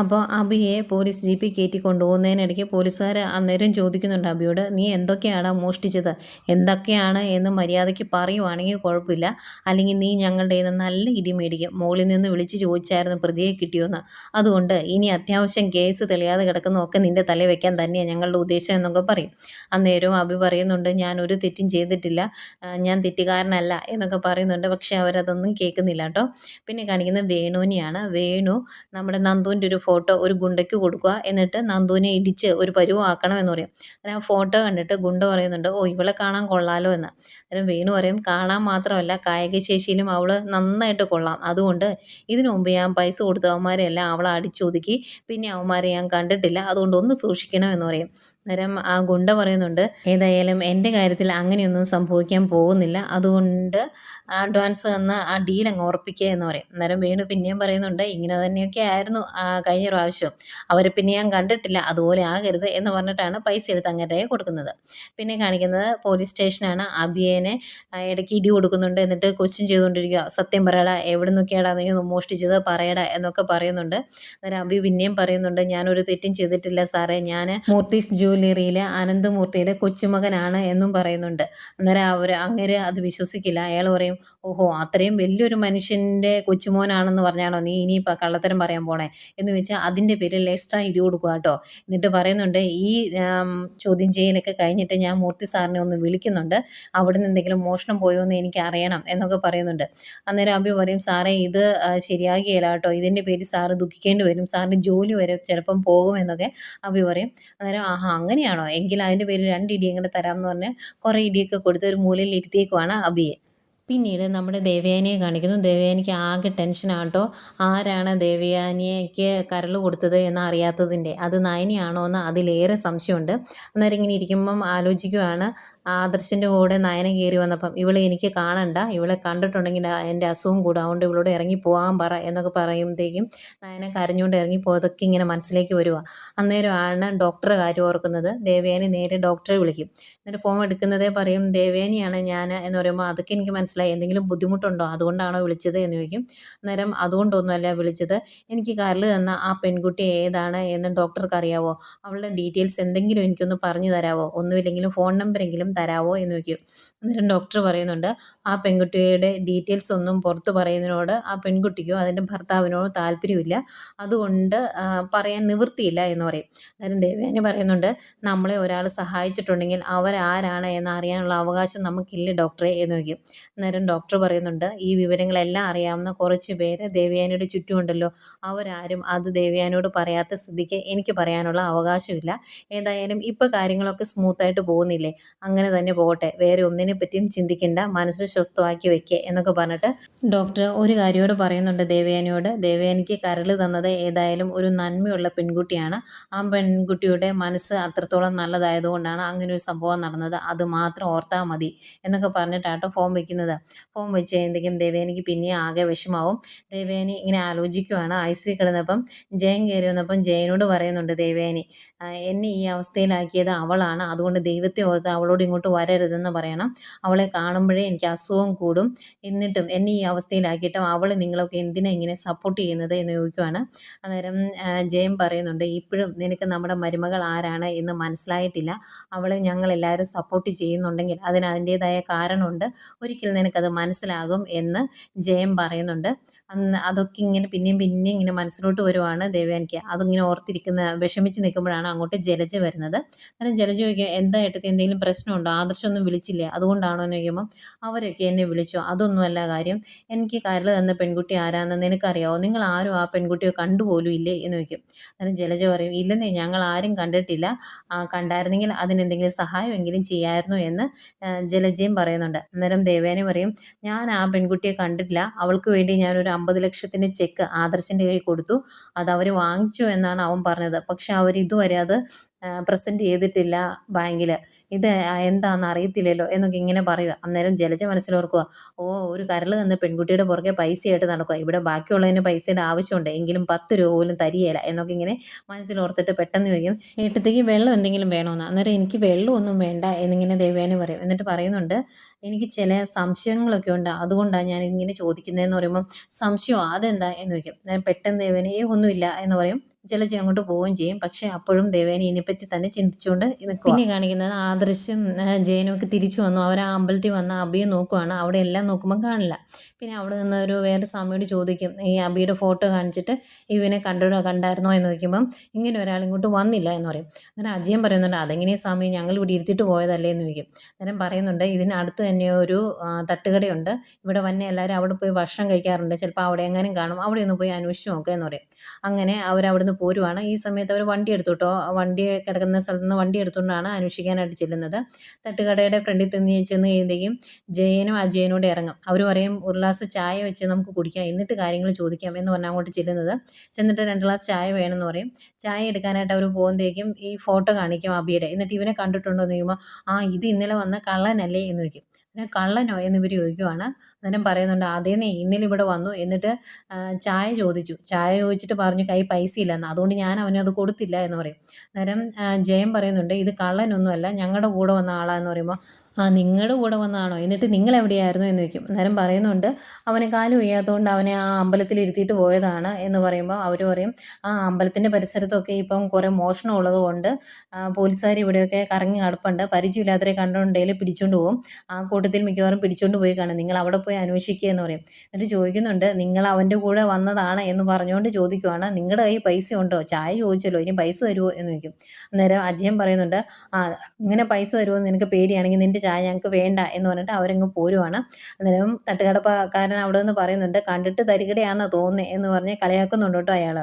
അപ്പോൾ അബിയെ പോലീസ് ജീപ്പിൽ കയറ്റി കൊണ്ടുപോകുന്നതിനിടയ്ക്ക് പോലീസുകാർ അന്നേരം ചോദിക്കുന്നുണ്ട് അബിയോട് നീ എന്തൊക്കെയാണ് മോഷ്ടിച്ചത്? എന്തൊക്കെയാണ് എന്ന് മര്യാദയ്ക്ക് പറയുവാണെങ്കിൽ കുഴപ്പമില്ല. അല്ലെങ്കിൽ നീ ഞങ്ങളുടെ നിന്ന് നല്ല ഇടി മേടിക്കും. മുകളിൽ നിന്ന് വിളിച്ച് ചോദിച്ചായിരുന്നു പ്രതിയെ കിട്ടിയോന്ന്. അതുകൊണ്ട് ഇനി അത്യാവശ്യം കേസ് തെളിയാതെ കിടക്കുന്നതൊക്കെ നിന്റെ തല വയ്ക്കാൻ തന്നെയാണ് ഞങ്ങളുടെ ഉദ്ദേശം എന്നൊക്കെ പറയും. അന്നേരവും അബി പറയുന്നുണ്ട് ഞാൻ ഒരു തെറ്റും ചെയ്തിട്ടില്ല. ഞാൻ തെറ്റുകാരനല്ല എന്നൊക്കെ പറയുന്നുണ്ട്. പക്ഷേ അവരതൊന്നും കേൾക്കുന്നില്ല കേട്ടോ. പിന്നെ കാണിക്കുന്നത് വേണുവിനെയാണ്. വേണു നമ്മുടെ നന്ദുവിന്റെ ഒരു ഫോട്ടോ ഒരു ഗുണ്ടയ്ക്ക് കൊടുക്കുക. എന്നിട്ട് നന്ദുവിനെ ഇടിച്ച് ഒരു പരുവാക്കണം എന്ന് പറയും. അങ്ങനെ ആ ഫോട്ടോ കണ്ടിട്ട് ഗുണ്ട പറയുന്നുണ്ട് ഓ ഇവളെ കാണാൻ കൊള്ളാലോ എന്ന്. അന്നേരം വേണു പറയും കാണാൻ മാത്രമല്ല കായിക ശേഷിയിലും അവൾ നന്നായിട്ട് കൊള്ളാം. അതുകൊണ്ട് ഇതിനു മുമ്പ് ഞാൻ പൈസ കൊടുത്ത അവന്മാരെല്ലാം അവളെ അടിച്ചൊതുക്കി. പിന്നെ അവന്മാരെ ഞാൻ കണ്ടിട്ടില്ല. അതുകൊണ്ട് ഒന്ന് സൂക്ഷിക്കണം എന്ന് പറയും. അന്നേരം ആ ഗുണ്ട പറയുന്നുണ്ട് ഏതായാലും എന്റെ കാര്യത്തിൽ അങ്ങനെയൊന്നും സംഭവിക്കാൻ പോകുന്നില്ല. അതുകൊണ്ട് അഡ്വാൻസ് തന്ന ആ ഡീൽ അങ്ങ് ഉറപ്പിക്കുക എന്ന് പറയും. അന്നേരം വീണ് പിന്നെയും പറയുന്നുണ്ട് ഇങ്ങനെ തന്നെയൊക്കെ ആയിരുന്നു കഴിഞ്ഞ പ്രാവശ്യം. അവർ പിന്നെ ഞാൻ കണ്ടിട്ടില്ല അതുപോലെ ആകരുത് എന്ന് പറഞ്ഞിട്ടാണ് പൈസ എടുത്ത് അങ്ങനെ കൊടുക്കുന്നത്. പിന്നെ കാണിക്കുന്നത് പോലീസ് സ്റ്റേഷനാണ് അബിയേനെ ഇടയ്ക്ക് ഇടി കൊടുക്കുന്നുണ്ട് എന്നിട്ട് ക്വസ്റ്റ്യൻ ചെയ്തുകൊണ്ടിരിക്കുക. സത്യം പറയടാ എവിടെ നിന്നൊക്കെയാടാ നീ മോഷ്ടിച്ചത്? പറയടാ എന്നൊക്കെ പറയുന്നുണ്ട്. അന്നേരം അബി പിന്നെയും പറയുന്നുണ്ട് ഞാനൊരു തെറ്റും ചെയ്തിട്ടില്ല സാറേ. ഞാൻ മൂർത്തീസ് ജ്വല്ലറിയിലെ അനന്തമൂർത്തിയുടെ കൊച്ചുമകനാണ് എന്നും പറയുന്നുണ്ട്. അന്നേരം അവർ അങ്ങനെ അത് വിശ്വസിക്കില്ല. അയാൾ പറയും ഓഹോ അത്രയും വലിയൊരു മനുഷ്യന്റെ കൊച്ചുമോനാണെന്ന് പറഞ്ഞാണോ നീ ഇനിയിപ്പോൾ കള്ളത്തരം പറയാൻ പോണേ? എന്ന് വെച്ചാൽ അതിന്റെ പേരിൽ എക്സ്ട്രാ ഇടി കൊടുക്കുക കേട്ടോ. എന്നിട്ട് പറയുന്നുണ്ട് ഈ ചോദ്യം ചെയ്യലൊക്കെ കഴിഞ്ഞിട്ട് ഞാൻ മൂർത്തി സാറിനെ ഒന്ന് വിളിക്കുന്നുണ്ട്. അവിടെ അവിടുന്ന് എന്തെങ്കിലും മോഷണം പോയോ എന്ന് എനിക്ക് അറിയണം എന്നൊക്കെ പറയുന്നുണ്ട്. അന്നേരം അഭി പറയും സാറേ ഇത് ശരിയാകിയല്ല കേട്ടോ. ഇതിന്റെ പേരിൽ സാറ് ദുഃഖിക്കേണ്ടി വരും. സാറിന്റെ ജോലി വരെ ചിലപ്പം പോകുമെന്നൊക്കെ അഭി പറയും. അന്നേരം ആഹാ അങ്ങനെയാണോ? എങ്കിൽ അതിന്റെ പേരിൽ രണ്ട് ഇടിയും കൂടെ തരാമെന്ന് പറഞ്ഞ് കുറേ ഇടിയൊക്കെ കൊടുത്ത് ഒരു മൂലയിൽ ഇരുത്തിയേക്കുവാണ് അഭിയെ. പിന്നീട് നമ്മുടെ ദേവയാനിയെ കാണിക്കുന്നു. ദേവയാനിക്ക് ആകെ ടെൻഷനാട്ടോ ആരാണ് ദേവയാനിക്ക് കരൾ കൊടുത്തത് എന്ന് അറിയാത്തതിന്റെ? അത് നയനിയാണോ എന്ന് അതിലേറെ സംശയമുണ്ട്. അന്നേരം ഇങ്ങനെ ഇരിക്കുമ്പം ആലോചിക്കുവാണ്. ആദർശിന്റെ കൂടെ നയനം കയറി വന്നപ്പം ഇവളെ എനിക്ക് കാണണ്ട. ഇവളെ കണ്ടിട്ടുണ്ടെങ്കിൽ എന്റെ അസുഖം കൂടും. അതുകൊണ്ട് ഇവളോട് ഇറങ്ങി പോകാൻ പറ എന്നൊക്കെ പറയുമ്പോഴത്തേക്കും നയനം കരഞ്ഞുകൊണ്ട് ഇറങ്ങി പോയതൊക്കെ ഇങ്ങനെ മനസ്സിലേക്ക് വരിക അന്നേരമാണ് ഡോക്ടറെ കാര്യം ഓർക്കുന്നത്. ദേവയാനി നേരെ ഡോക്ടറെ വിളിക്കും. എന്നിട്ട് ഫോൺ എടുക്കുന്നതേ പറയും ദേവയാനിയാണ് ഞാൻ എന്ന് പറയുമ്പോൾ അതൊക്കെ എനിക്ക് മനസ്സിലായി. എന്തെങ്കിലും ബുദ്ധിമുട്ടുണ്ടോ? അതുകൊണ്ടാണോ വിളിച്ചത് എന്ന് ചോദിക്കും. അന്നേരം അതുകൊണ്ടൊന്നുമല്ല വിളിച്ചത്. എനിക്ക് കരൽ തന്ന ആ പെൺകുട്ടി ഏതാണ് എന്ന് ഡോക്ടർക്ക് അറിയാവോ? അവളുടെ ഡീറ്റെയിൽസ് എന്തെങ്കിലും എനിക്കൊന്ന് പറഞ്ഞു തരാവോ? ഒന്നുമില്ലെങ്കിലും ഫോൺ നമ്പറെങ്കിലും തരാവോ എന്ന് ചോദിക്കും. അന്നേരം ഡോക്ടർ പറയുന്നുണ്ട് ആ പെൺകുട്ടിയുടെ ഡീറ്റെയിൽസ് ഒന്നും പുറത്ത് പറയുന്നതിനോട് ആ പെൺകുട്ടിക്കോ അതിന്റെ ഭർത്താവിനോ താല്പര്യമില്ല. അതുകൊണ്ട് പറയാൻ നിവൃത്തിയില്ല എന്ന് പറയും. അന്നേരം ദേവയാനി പറയുന്നുണ്ട് നമ്മളെ ഒരാൾ സഹായിച്ചിട്ടുണ്ടെങ്കിൽ അവരാരാണ് എന്ന് അറിയാനുള്ള അവകാശം നമുക്കില്ല ഡോക്ടറെ എന്ന് നോക്കും അന്നേരം ഡോക്ടർ പറയുന്നുണ്ട് ഈ വിവരങ്ങളെല്ലാം അറിയാവുന്ന കുറച്ച് പേര് ദേവയാനിയുടെ ചുറ്റുമുണ്ടല്ലോ. അവരാരും അത് ദേവയാനിയോട് പറയാത്ത സ്ഥിതിക്ക് എനിക്ക് പറയാനുള്ള അവകാശമില്ല. ഏതായാലും ഇപ്പോൾ കാര്യങ്ങളൊക്കെ സ്മൂത്തായിട്ട് പോകുന്നില്ലേ? അങ്ങനെ തന്നെ പോകട്ടെ. വേറെ ഒന്നിനെ പറ്റിയും ചിന്തിക്കേണ്ട മനസ്സ് സ്വസ്ഥമാക്കി വെക്കുക എന്നൊക്കെ പറഞ്ഞിട്ട് ഡോക്ടർ ഒരു കാര്യോട് പറയുന്നുണ്ട് ദേവയാനിയോട്. ദേവയാനിക്ക് കരൾ തന്നത് ഏതായാലും ഒരു നന്മയുള്ള പെൺകുട്ടിയാണ്. ആ പെൺകുട്ടിയുടെ മനസ്സ് അത്രത്തോളം നല്ലതായതുകൊണ്ടാണ് അങ്ങനെ ഒരു സംഭവം നടന്നത്. അത് മാത്രം ഓർത്താൽ മതി എന്നൊക്കെ പറഞ്ഞിട്ടാട്ടോ ഫോം വെക്കുന്നത്. ഫോം വെച്ച് കഴിയുമ്പോഴേക്കും ദേവയാനിക്ക് പിന്നെ ആകെ വിഷമാവും. ദേവയാനി ഇങ്ങനെ ആലോചിക്കുവാണ്. ഐ സി കിടന്നപ്പം ജയൻ കയറി വന്നപ്പം ജയനോട് പറയുന്നുണ്ട് ദേവയാനി എന്നെ ഈ അവസ്ഥയിലാക്കിയത് അവളാണ്. അതുകൊണ്ട് ദൈവത്തെ ഓർത്ത് അവളോട് ഇങ്ങോട്ട് വരരുതെന്ന് പറയണം. അവളെ കാണുമ്പോഴേ എനിക്ക് അസുഖം കൂടും. എന്നിട്ടും എന്നെ ഈ അവസ്ഥയിലാക്കിയിട്ടും അവൾ നിങ്ങളൊക്കെ എന്തിനാ ഇങ്ങനെ സപ്പോർട്ട് ചെയ്യുന്നത് എന്ന് ചോദിക്കുവാണ്. അന്നേരം ജയം പറയുന്നുണ്ട് ഇപ്പോഴും നിനക്ക് നമ്മുടെ മരുമകൾ ആരാണ് എന്ന് മനസ്സിലായിട്ടില്ല. അവളെ ഞങ്ങളെല്ലാവരും സപ്പോർട്ട് ചെയ്യുന്നുണ്ടെങ്കിൽ അതിന് അതിന്റേതായ കാരണമുണ്ട്. ഒരിക്കൽ നിനക്കത് മനസ്സിലാകും എന്ന് ജയം പറയുന്നുണ്ട്. അന്ന് അതൊക്കെ ഇങ്ങനെ പിന്നെയും പിന്നെയും ഇങ്ങനെ മനസ്സിലോട്ട് വരുവാണ് ദേവ്യാനിക്ക് അതിങ്ങനെ ഓർത്തിരിക്കുന്ന വിഷമിച്ച് നിൽക്കുമ്പോഴാണ് അങ്ങോട്ട് ജലജ വരുന്നത്. അന്നേരം ജലജ ചോദിക്കും എന്താ ഏട്ടത്തി എന്തെങ്കിലും പ്രശ്നമുണ്ടോ? ആദർശമൊന്നും വിളിച്ചില്ലേ? അതുകൊണ്ടാണോ എന്ന് ചോദിക്കുമ്പം അവരൊക്കെ എന്നെ വിളിച്ചു. അതൊന്നുമല്ല കാര്യം. എനിക്ക് കരൾ തന്ന പെൺകുട്ടി ആരാന്ന് നിനക്കറിയാവോ? നിങ്ങൾ ആരും ആ പെൺകുട്ടിയെ കണ്ടുപോലും ഇല്ലേ എന്ന് ചോദിക്കും. അന്നേരം ജലജ പറയും ഇല്ലെന്നേ ഞങ്ങൾ ആരും കണ്ടിട്ടില്ല. കണ്ടായിരുന്നെങ്കിൽ അതിനെന്തെങ്കിലും സഹായമെങ്കിലും ചെയ്യായിരുന്നു എന്ന് ജലജയും പറയുന്നുണ്ട്. അന്നേരം ദേവേനെ പറയും ഞാൻ ആ പെൺകുട്ടിയെ കണ്ടിട്ടില്ല. അവൾക്ക് വേണ്ടി ഞാനൊരു അമ്പത് ലക്ഷത്തിന്റെ ചെക്ക് ആദർശിന്റെ കയ്യിൽ കൊടുത്തു. അത് അവർ വാങ്ങിച്ചു എന്നാണ് അവൻ പറഞ്ഞത്. പക്ഷെ അവരിതുവരെ അത് പ്രസന്റ് ചെയ്തിട്ടില്ല ബാങ്കിൽ ഇത് എന്താണെന്ന് അറിയത്തില്ലല്ലോ എന്നൊക്കെ ഇങ്ങനെ പറയുക അന്നേരം ജലജ മനസ്സിലോർക്കുക ഓ ഒരു കരൾ തന്ന പെൺകുട്ടിയുടെ പുറകെ പൈസയായിട്ട് നടക്കുക ഇവിടെ ബാക്കിയുള്ളതിന് പൈസയുടെ ആവശ്യമുണ്ട്. എങ്കിലും പത്ത് രൂപ പോലും തരികയില്ല. എന്നൊക്കെ ഇങ്ങനെ മനസ്സിലോർത്തിട്ട് പെട്ടെന്ന് ചോദിക്കും ഏട്ടത്തേക്ക് വെള്ളം എന്തെങ്കിലും വേണമെന്ന് അന്നേരം എനിക്ക് വെള്ളമൊന്നും വേണ്ട എന്നിങ്ങനെ ദേവേനെ പറയും. എന്നിട്ട് പറയുന്നുണ്ട് എനിക്ക് ചില സംശയങ്ങളൊക്കെ ഉണ്ട്. അതുകൊണ്ടാണ് ഞാൻ ഇങ്ങനെ ചോദിക്കുന്നതെന്ന് പറയുമ്പോൾ സംശയം അതെന്താ? എന്ന് ചോദിക്കും. ഞാൻ പെട്ടെന്ന് ദേവേനെ ഒന്നുമില്ല എന്ന് പറയും. ജലജ അങ്ങോട്ട് പോവുകയും ചെയ്യും. പക്ഷേ അപ്പോഴും ദേവേനെ ഇതിനെപ്പറ്റി തന്നെ ചിന്തിച്ചുകൊണ്ട് നിൽക്കും പിന്നെ കാണിക്കുന്നത് ആദർശം ജയനുമൊക്കെ തിരിച്ചു വന്നു. അവർ ആ അമ്പലത്തിൽ വന്ന അബിയെ നോക്കുവാണ്. അവിടെ എല്ലാം നോക്കുമ്പോൾ കാണില്ല. പിന്നെ അവിടെ നിന്ന് ഒരു വേറെ സ്വാമിയോട് ചോദിക്കും ഈ അബിയുടെ ഫോട്ടോ കാണിച്ചിട്ട് ഇവനെ കണ്ടോ കണ്ടായിരുന്നോ? എന്ന് ചോദിക്കുമ്പം ഇങ്ങനെ ഒരാൾ ഇങ്ങോട്ട് വന്നില്ല എന്ന് പറയും. അന്നേരം അജയൻ പറയുന്നുണ്ട് അതെങ്ങനെയാണ് സ്വാമി? ഞങ്ങൾ ഇവിടെ ഇരുത്തിയിട്ട് പോയതല്ലേ? എന്ന് ചോദിക്കും. അന്നേരം പറയുന്നുണ്ട് ഇതിനടുത്ത് തന്നെ ഒരു തട്ടുകടയുണ്ട്. ഇവിടെ വന്നെ എല്ലാവരും അവിടെ പോയി ഭക്ഷണം കഴിക്കാറുണ്ട്. ചിലപ്പോൾ അവിടെ എങ്ങാനും കാണും. അവിടെ ഒന്ന് പോയി അന്വേഷിച്ച് നോക്കുക എന്ന് പറയും. അങ്ങനെ അവർ അവിടുന്ന് പോരുവാണ്. ഈ സമയത്ത് അവർ വണ്ടി എടുത്തു കേട്ടോ. വണ്ടി കിടക്കുന്ന സ്ഥലത്ത് നിന്ന് വണ്ടി എടുത്തുകൊണ്ടാണ് അന്വേഷിക്കാനായിട്ട് ചെല്ലുന്നത്. തട്ടുകടയുടെ ഫ്രണ്ടിൽ ചെന്ന് ചെന്ന് കഴിയുമ്പോഴേക്കും ജയനും അജയനോട് ഇറങ്ങും. അവർ പറയും ഒരു ഗ്ലാസ് ചായ വെച്ച് നമുക്ക് കുടിക്കാം. എന്നിട്ട് കാര്യങ്ങൾ ചോദിക്കാം എന്ന് പറഞ്ഞാൽ അങ്ങോട്ട് ചെല്ലുന്നത്. ചെന്നിട്ട് രണ്ട് ഗ്ലാസ് ചായ വേണമെന്ന് പറയും. ചായ എടുക്കാനായിട്ട് അവർ പോകുമ്പോഴേക്കും ഈ ഫോട്ടോ കാണിക്കും അബിയുടെ. എന്നിട്ട് ഇവനെ കണ്ടിട്ടുണ്ടോ എന്ന് ചോദിക്കുമ്പോൾ ആ ഇത് ഇന്നലെ വന്ന കള്ളനല്ലേ? എന്ന് ചോദിക്കും. പിന്നെ കള്ളനോ എന്നിവർ ചോദിക്കുവാണ്. അന്നേരം പറയുന്നുണ്ട് അതേന്നേ ഇന്നലെ ഇവിടെ വന്നു എന്നിട്ട് ചായ ചോദിച്ചു. ചായ ചോദിച്ചിട്ട് പറഞ്ഞു കൈ പൈസ ഇല്ലെന്ന് അതുകൊണ്ട് ഞാൻ അവനത് അത് കൊടുത്തില്ല എന്ന് പറയും. അന്നേരം ജയം പറയുന്നുണ്ട് ഇത് കള്ളനൊന്നുമല്ല. ഞങ്ങളുടെ കൂടെ വന്ന ആളാന്ന് പറയുമ്പോൾ ആ നിങ്ങളുടെ കൂടെ വന്നതാണോ? എന്നിട്ട് നിങ്ങൾ എവിടെയായിരുന്നു എന്ന് ചോദിക്കും. അന്നേരം പറയുന്നുണ്ട് അവനെ കാലം വയ്യാത്തതുകൊണ്ട് അവനെ ആ അമ്പലത്തിൽ ഇരുത്തിയിട്ട് പോയതാണ് എന്ന് പറയുമ്പോൾ അവർ പറയും ആ അമ്പലത്തിന്റെ പരിസരത്തൊക്കെ ഇപ്പം കുറേ മോഷണം ഉള്ളതുകൊണ്ട് പോലീസുകാർ ഇവിടെയൊക്കെ കറങ്ങി കടപ്പുണ്ട് പരിചയമില്ലാത്തവരെ കണ്ടുകൊണ്ടേൽ പിടിച്ചുകൊണ്ട് പോകും ആ കൂട്ടത്തിൽ മിക്കവാറും പിടിച്ചുകൊണ്ട് പോയി കാണും. നിങ്ങൾ അവിടെ പോയി അന്വേഷിക്കുക എന്ന് പറയും. എന്നിട്ട് ചോദിക്കുന്നുണ്ട് നിങ്ങൾ അവന്റെ കൂടെ വന്നതാണ് എന്ന് പറഞ്ഞുകൊണ്ട് ചോദിക്കുവാണ്. നിങ്ങളുടെ കയ്യിൽ പൈസ ഉണ്ടോ? ചായ ചോദിച്ചല്ലോ ഇനി പൈസ തരുമോ എന്ന് ചോദിക്കും. അന്നേരം അജയൻ പറയുന്നുണ്ട് ആ ഇങ്ങനെ പൈസ തരുമോ നിനക്ക് പേടിയാണെങ്കിൽ നിന്റെ ചായ ഞങ്ങൾക്ക് വേണ്ട എന്ന് പറഞ്ഞിട്ട് അവരങ്ങ് പോരുവാണ്. അന്നേരം തട്ടുകടക്കാരൻ അവിടെ നിന്ന് പറയുന്നുണ്ട് കണ്ടിട്ട് തരികടയാണെന്ന് തോന്നുന്നത് എന്ന് പറഞ്ഞ് കളിയാക്കുന്നുണ്ട് കേട്ടോ അയാൾ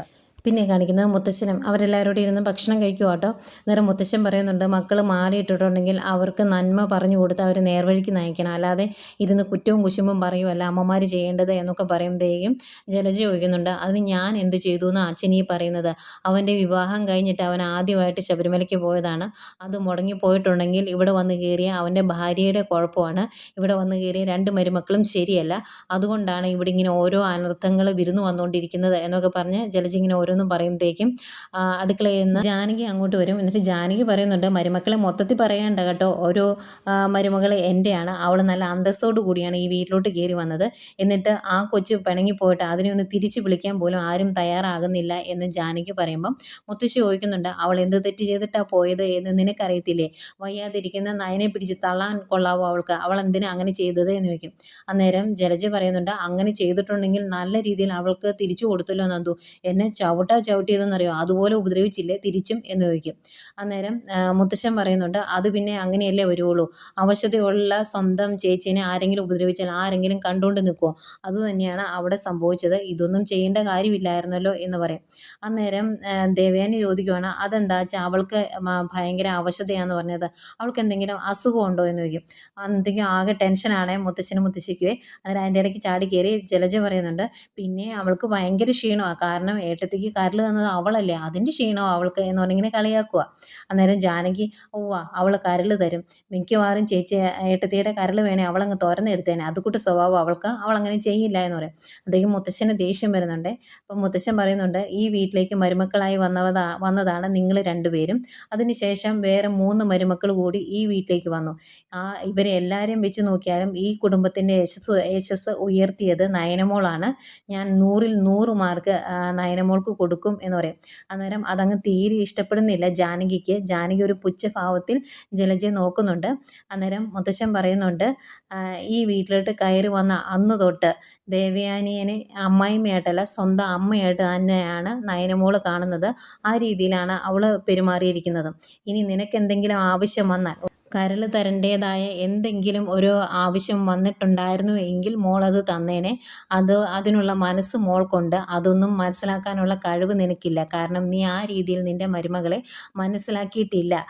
പിന്നെ കാണിക്കുന്നത് മുത്തശ്ശനും. അവരെല്ലാവരോടും ഇരുന്ന് ഭക്ഷണം കഴിക്കുക കേട്ടോ അന്നേരം മുത്തശ്ശൻ പറയുന്നുണ്ട് മക്കൾ മാലയിട്ടിട്ടുണ്ടെങ്കിൽ അവർക്ക് നന്മ പറഞ്ഞു കൊടുത്ത് അവർ നേർവഴിക്ക് നയിക്കണം. അല്ലാതെ ഇരുന്ന് കുറ്റവും കുശുമ്പും പറയുമല്ല അമ്മമാർ ചെയ്യേണ്ടത് എന്നൊക്കെ പറയുമ്പോഴേക്കും ജലജ ചോദിക്കുന്നുണ്ട് അതിന് ഞാൻ എന്ത് ചെയ്തു എന്ന് അച്ഛനീ പറയുന്നത്. അവന്റെ വിവാഹം കഴിഞ്ഞിട്ട് അവൻ ആദ്യമായിട്ട് ശബരിമലയ്ക്ക് പോയതാണ്. അത് മുടങ്ങി പോയിട്ടുണ്ടെങ്കിൽ ഇവിടെ വന്ന് കയറിയ അവന്റെ ഭാര്യയുടെ കുഴപ്പമാണ്. ഇവിടെ വന്ന് കയറിയ രണ്ട് മരുമക്കളും ശരിയല്ല. അതുകൊണ്ടാണ് ഇവിടെ ഇങ്ങനെ ഓരോ അനർത്ഥങ്ങൾ വിരുന്നു വന്നുകൊണ്ടിരിക്കുന്നത് എന്നൊക്കെ പറഞ്ഞ് ജലജ ഇങ്ങനെ ഓരോന്നും പറയുമ്പോഴത്തേക്കും അടുക്കളയിൽ നിന്ന് ജാനകി അങ്ങോട്ട് വരും. എന്നിട്ട് ജാനകി പറയുന്നുണ്ട് മരുമക്കളെ മൊത്തത്തിൽ പറയേണ്ട കേട്ടോ. ഓരോ മരുമകൾ എന്റെയാണ് അവൾ നല്ല അന്തസ്സോടു കൂടിയാണ് ഈ വീട്ടിലോട്ട് കയറി വന്നത്. എന്നിട്ട് ആ കൊച്ചു പിണങ്ങി പോയിട്ട് അതിനെ ഒന്ന് തിരിച്ചു വിളിക്കാൻ പോലും ആരും തയ്യാറാകുന്നില്ല എന്ന് ജാനകി പറയുമ്പം മുത്തശ്ശി ചോദിക്കുന്നുണ്ട് അവൾ എന്ത് തെറ്റ് ചെയ്തിട്ടാണ് പോയത് എന്ന് നിനക്കറിയത്തില്ലേ? വയ്യാതിരിക്കുന്ന നയനെ പിടിച്ച് തള്ളാൻ കൊള്ളാവോ അവൾക്ക്? അവൾ എന്തിനാ അങ്ങനെ ചെയ്തത്? എന്ന് ചോദിക്കും. അന്നേരം ജലജ പറയുന്നുണ്ട് അങ്ങനെ ചെയ്തിട്ടുണ്ടെങ്കിൽ നല്ല രീതിയിൽ അവൾക്ക് തിരിച്ചു കൊടുത്തല്ലോ നന്ദു. എന്നെ ചവിട്ടാ ചവിട്ടിയതെന്നറിയോ? അതുപോലെ ഉപദ്രവിച്ചില്ലേ? തിരിച്ചും എന്ന് ചോദിക്കും. അന്നേരം മുത്തശ്ശൻ പറയുന്നുണ്ട് അത് പിന്നെ അങ്ങനെയല്ലേ വരുവുള്ളൂ. അവശതയുള്ള സ്വന്തം ചേച്ചീനെ ആരെങ്കിലും ഉപദ്രവിച്ചാൽ ആരെങ്കിലും കണ്ടുകൊണ്ട് നിൽക്കുമോ അതുതന്നെയാണ് അവിടെ സംഭവിച്ചത്. ഇതൊന്നും ചെയ്യേണ്ട കാര്യമില്ലായിരുന്നല്ലോ എന്ന് പറയും. അന്നേരം ദേവയാനി ചോദിക്കുവാണ് അതെന്താ വെച്ചാൽ അവൾക്ക് ഭയങ്കര അവശതയാന്ന് പറഞ്ഞത്. അവൾക്ക് എന്തെങ്കിലും അസുഖമുണ്ടോ എന്ന് ചോദിക്കും. അന്നത്തേക്കും ആകെ ടെൻഷനാണ് മുത്തശ്ശനും മുത്തശ്ശിക്കുവേ. അന്നേരം അതിന്റെ ഇടയ്ക്ക് ചാടി കയറി ജലജ പറയുന്നുണ്ട് പിന്നെ അവൾക്ക് ഭയങ്കര ക്ഷീണമാണ് കാരണം ഏട്ടത്തേക്ക് കരൽ തന്നത് അവളല്ലേ? അതിന്റെ ക്ഷീണമോ അവൾക്ക് എന്ന് പറഞ്ഞിങ്ങനെ കളിയാക്കുക അന്നേരം ജാനകി ഓവ അവൾ കരൾ തരും. മിക്കവാറും ചേച്ചി ഏട്ടത്തിയുടെ കരൾ വേണേ അവളങ്ങ് തുറന്നെടുത്തേനെ അതുകൂട്ട് സ്വഭാവം അവൾക്ക്. അവളങ്ങനെ ചെയ്യില്ല എന്ന് പറയും. അദ്ദേഹം മുത്തശ്ശന് ദേഷ്യം വരുന്നുണ്ട്. അപ്പം മുത്തശ്ശൻ പറയുന്നുണ്ട് ഈ വീട്ടിലേക്ക് മരുമക്കളായി വന്നവതാ വന്നതാണ് നിങ്ങൾ രണ്ടുപേരും. അതിനുശേഷം വേറെ മൂന്ന് മരുമക്കൾ കൂടി ഈ വീട്ടിലേക്ക് വന്നു. ആ ഇവരെ എല്ലാവരെയും വെച്ച് നോക്കിയാലും ഈ കുടുംബത്തിന്റെ യശസ് യശസ് ഉയർത്തിയത് നയനമോളാണ്. ഞാൻ നൂറിൽ നൂറ് മാർക്ക് ആ, കൊടുക്കും എന്ന് പറയും. അന്നേരം അതങ്ങ് തീരെ ഇഷ്ടപ്പെടുന്നില്ല ജാനകിക്ക്. ജാനകി ഒരു പുച്ഛഭാവത്തിൽ ജലജയെ നോക്കുന്നുണ്ട്. അന്നേരം മുത്തശ്ശൻ പറയുന്നുണ്ട് ഈ വീട്ടിലോട്ട് കയറി വന്ന അന്ന് തൊട്ട് ദേവയാനിയനെ അമ്മായിമ്മയായിട്ടല്ല സ്വന്തം അമ്മയായിട്ട് തന്നെയാണ് നയനമോൾ കാണുന്നത്. ആ രീതിയിലാണ് അവൾ പെരുമാറിയിരിക്കുന്നത്. ഇനി നിനക്കെന്തെങ്കിലും ആവശ്യം വന്നാൽ കരൾ തരേണ്ടതായ എന്തെങ്കിലും ഒരു ആവശ്യം വന്നിട്ടുണ്ടായിരുന്നു എങ്കിൽ മോൾ അത് തന്നേനെ. അത് അതിനുള്ള മനസ്സ് മോൾക്കുണ്ട്. അതൊന്നും മനസ്സിലാക്കാനുള്ള കഴിവ് നിനക്കില്ല. കാരണം നീ ആ രീതിയിൽ നിന്റെ മരുമകളെ മനസ്സിലാക്കിയിട്ടില്ല.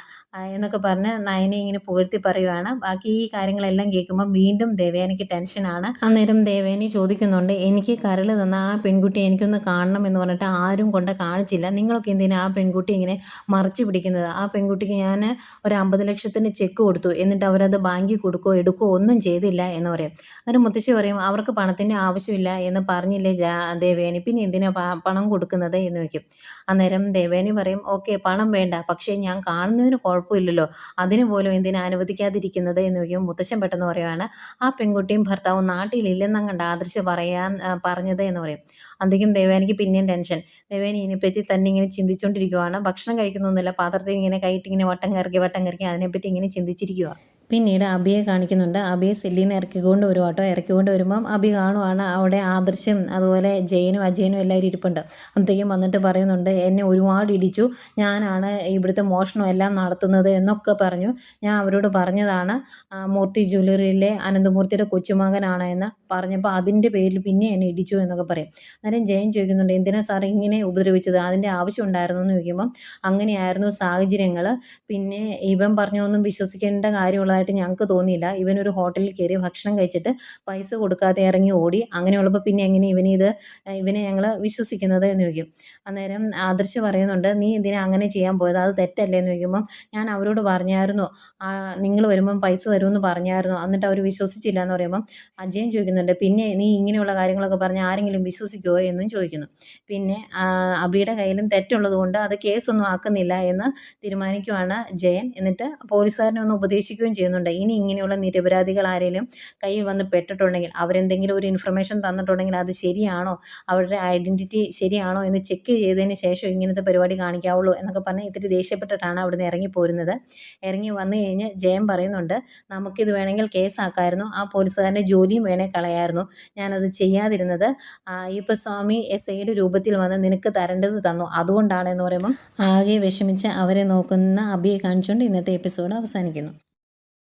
എന്നൊക്കെ പറഞ്ഞ് നയനെ ഇങ്ങനെ പുകഴ്ത്തി പറയുവാണ്. ബാക്കി ഈ കാര്യങ്ങളെല്ലാം കേൾക്കുമ്പോൾ വീണ്ടും ദേവേനയ്ക്ക് ടെൻഷനാണ്. അന്നേരം ദേവേനി ചോദിക്കുന്നുണ്ട് എനിക്ക് കരൾ തന്ന ആ പെൺകുട്ടി എനിക്കൊന്ന് കാണണം എന്ന് പറഞ്ഞിട്ട് ആരും കൊണ്ട് കാണിച്ചില്ല. നിങ്ങളൊക്കെ എന്തിനാ ആ പെൺകുട്ടി ഇങ്ങനെ മറച്ചു പിടിക്കുന്നത്? ആ പെൺകുട്ടിക്ക് ഞാൻ ഒരു അമ്പത് ലക്ഷത്തിന് ചെക്ക് കൊടുത്തു. എന്നിട്ട് അവരത് ബാങ്കിൽ കൊടുക്കുകയോ എടുക്കുകയോ ഒന്നും ചെയ്തില്ല എന്ന് പറയും. അന്നേരം മുത്തശ്ശി പറയും അവർക്ക് പണത്തിന്റെ ആവശ്യമില്ല എന്ന് പറഞ്ഞില്ലേ ജാ ദേവേനി പിന്നെ എന്തിനാ പണം കൊടുക്കുന്നത്? എന്ന് വയ്ക്കും അന്നേരം ദേവേനി പറയും ഓക്കെ പണം വേണ്ട. പക്ഷേ ഞാൻ കാണുന്നതിന് കുഴപ്പമില്ലല്ലോ അതിന് പോലും എന്തിനാ അനുവദിക്കാതിരിക്കുന്നത് എന്ന് ചോദിക്കും മുത്തശ്ശൻ പെട്ടെന്ന് പറയുവാണ് ആ പെൺകുട്ടിയും ഭർത്താവും നാട്ടിലില്ലെന്നും കണ്ട ആദർശ് പറയാൻ പറഞ്ഞത് എന്ന് പറയും. അന്തിക്കും ദേവേനിക്ക് പിന്നെയും ടെൻഷൻ. ദേവേനി ഇതിനെപ്പറ്റി തന്നെ ഇങ്ങനെ ചിന്തിച്ചുകൊണ്ടിരിക്കുവാണ് ഭക്ഷണം കഴിക്കുന്നൊന്നുമില്ല. പാത്രത്തിൽ ഇങ്ങനെ കൈയിട്ട് ഇങ്ങനെ വട്ടം കറക്കി വട്ടം കറക്കി അതിനെപ്പറ്റി ഇങ്ങനെ ചിന്തിച്ചിരിക്കുക പിന്നീട് അബിയെ കാണിക്കുന്നുണ്ട്. അബിയെ സെല്ലിൽ നിന്ന് ഇറക്കിക്കൊണ്ട് വരും കേട്ടോ ഇറക്കിക്കൊണ്ട് വരുമ്പം അബി കാണുവാണ് അവിടെ ആദർശം അതുപോലെ ജയനും അജയനും എല്ലാവരും ഇരിപ്പുണ്ട്. അന്നത്തേക്കും വന്നിട്ട് പറയുന്നുണ്ട് എന്നെ ഒരുപാട് ഇടിച്ചു. ഞാനാണ് ഇവിടുത്തെ മോഷണം എല്ലാം നടത്തുന്നത് എന്നൊക്കെ പറഞ്ഞു. ഞാൻ അവരോട് പറഞ്ഞതാണ് മൂർത്തി ജ്വല്ലറിയിലെ അനന്തമൂർത്തിയുടെ കൊച്ചുമകനാണ് എന്ന് പറഞ്ഞപ്പോൾ അതിന്റെ പേരിൽ പിന്നെ എന്നെ ഇടിച്ചു എന്നൊക്കെ പറയും. അന്നേരം ജയൻ ചോദിക്കുന്നുണ്ട് എന്തിനാ സാർ ഇങ്ങനെ ഉപദ്രവിച്ചത്? അതിന്റെ ആവശ്യം ഉണ്ടായിരുന്നു എന്ന് ചോദിക്കുമ്പം അങ്ങനെയായിരുന്നു സാഹചര്യങ്ങൾ പിന്നെ ഇവൻ പറഞ്ഞൊന്നും വിശ്വസിക്കേണ്ട കാര്യമുള്ളതായിട്ട് ഞങ്ങൾക്ക് തോന്നിയില്ല. ഇവനൊരു ഹോട്ടലിൽ കയറി ഭക്ഷണം കഴിച്ചിട്ട് പൈസ കൊടുക്കാതെ ഇറങ്ങി ഓടി. അങ്ങനെയുള്ളപ്പോൾ പിന്നെ എങ്ങനെ ഇവനെ ഇത് ഇവനെ ഞങ്ങൾ വിശ്വസിക്കുന്നത് എന്ന് ചോദിക്കും. അന്നേരം ആദർശ് പറയുന്നുണ്ട് നീ ഇതിനെ അങ്ങനെ ചെയ്യാൻ പോയത്? അത് തെറ്റല്ലേ? എന്ന് ചോദിക്കുമ്പം ഞാൻ അവരോട് പറഞ്ഞായിരുന്നു. നിങ്ങൾ വരുമ്പം പൈസ തരുമെന്ന് പറഞ്ഞായിരുന്നു. എന്നിട്ട് അവർ വിശ്വസിച്ചില്ല എന്ന് പറയുമ്പം അജയൻ ചോദിക്കുന്നുണ്ട് പിന്നെ നീ ഇങ്ങനെയുള്ള കാര്യങ്ങളൊക്കെ പറഞ്ഞ് ആരെങ്കിലും വിശ്വസിക്കുമോ എന്നും ചോദിക്കുന്നു. പിന്നെ അബിയുടെ കയ്യിലും തെറ്റുള്ളത് കൊണ്ട് അത് കേസൊന്നും ആക്കുന്നില്ല എന്ന് തീരുമാനിക്കുവാണ് ജയൻ. എന്നിട്ട് പോലീസുകാരനെ ഒന്ന് ഉപദേശിക്കുകയും ചെയ്യുന്നുണ്ട്. ഇനി ഇങ്ങനെയുള്ള നിരപരാധികൾ ആരെങ്കിലും കയ്യിൽ വന്ന് പെട്ടിട്ടുണ്ടെങ്കിൽ അവരെന്തെങ്കിലും ഒരു ഇൻഫർമേഷൻ തന്നിട്ടുണ്ടെങ്കിൽ അത് ശരിയാണോ? അവരുടെ ഐഡന്റിറ്റി ശരിയാണോ എന്ന് ചെക്ക് ചെയ്തതിന് ശേഷം ഇങ്ങനത്തെ പരിപാടി കാണിക്കാവുള്ളൂ എന്നൊക്കെ പറഞ്ഞ് ഇത്തിരി ദേഷ്യപ്പെട്ടിട്ടാണ് അവിടുന്ന് ഇറങ്ങി പോരുന്നത്. ഇറങ്ങി വന്നു കഴിഞ്ഞ് ജയം പറയുന്നുണ്ട് നമുക്കിത് വേണമെങ്കിൽ കേസാക്കായിരുന്നു ആ പോലീസുകാരന്റെ ജോലിയും വേണേൽ കളയായിരുന്നു. ഞാനത് ചെയ്യാതിരുന്നത്. അയ്യപ്പ സ്വാമി എസ് ഐയുടെ രൂപത്തിൽ വന്ന് നിനക്ക് തരേണ്ടത് തന്നു. അതുകൊണ്ടാണ് എന്ന് പറയുമ്പം ആകെ വിഷമിച്ച് അവരെ നോക്കുന്ന അബിയെ കാണിച്ചുകൊണ്ട് ഇന്നത്തെ എപ്പിസോഡ് അവസാനിക്കുന്നു.